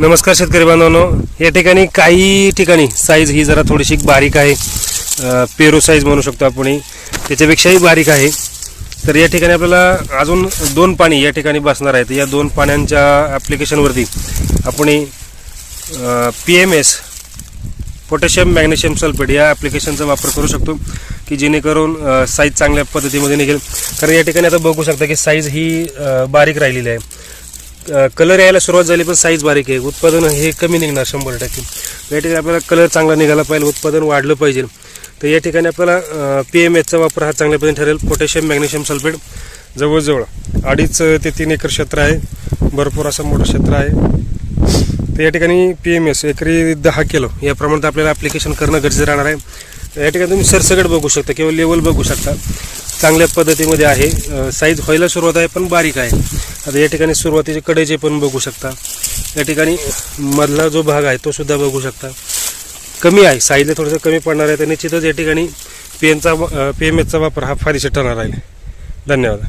नमस्कार शेतकरी बांधवांनो. या ठिकाणी काही ठिकाणी साईज ही जरा थोडीशी बारीक आहे. पेरू साईज म्हणू शकतो आपण त्याच्यापेक्षाही बारीक आहे. तर या ठिकाणी आपल्याला अजून दोन पाणी या ठिकाणी बसणार आहेत. या दोन पाण्यांच्या ॲप्लिकेशनवरती आपण P M S potassium magnesium sulphate या ॲप्लिकेशनचा वापर करू शकतो की जेणेकरून साईज चांगल्या पद्धतीमध्ये निघेल. कारण या ठिकाणी आता बघू शकता की साईज ही बारीक राहिलेली आहे. कलर यायला सुरुवात झाली पण साईज बारीक आहे. उत्पादन हे कमी निघणार शंभर टक्के. या ठिकाणी आपल्याला कलर चांगला निघाला पाहिजे उत्पादन वाढलं पाहिजे. तर या ठिकाणी आपल्याला पी एम एचचा वापर हा चांगल्या पद्धतीने ठरेल. पोटॅशियम मॅग्नेशियम सल्फेट जवळजवळ अडीच ते तीन एकर क्षेत्र आहे. भरपूर असं मोठं क्षेत्र आहे. तर या ठिकाणी पी एम एस एकरी दहा किलो या प्रमाणात आपल्याला ॲप्लिकेशन करणं गरजेचं राहणार आहे. या ठिकाणी तुम्ही सरसगट बघू शकता किंवा लेवल बघू शकता. चांगल्या पद्धतीमध्ये आहे. साईज व्हायला सुरुवात आहे पण बारीक आहे. आता या ठिकाणी सुरुवातीचे कडेचे पण बघू शकता. या ठिकाणी मधला जो भाग आहे तो सुद्धा बघू शकता. कमी आहे साईजला थोडंसं कमी पडणार आहे तर निश्चितच या ठिकाणी पी एनचा पी एम एचचा वापर हा फायदेशीर ठरणार आहे. धन्यवाद.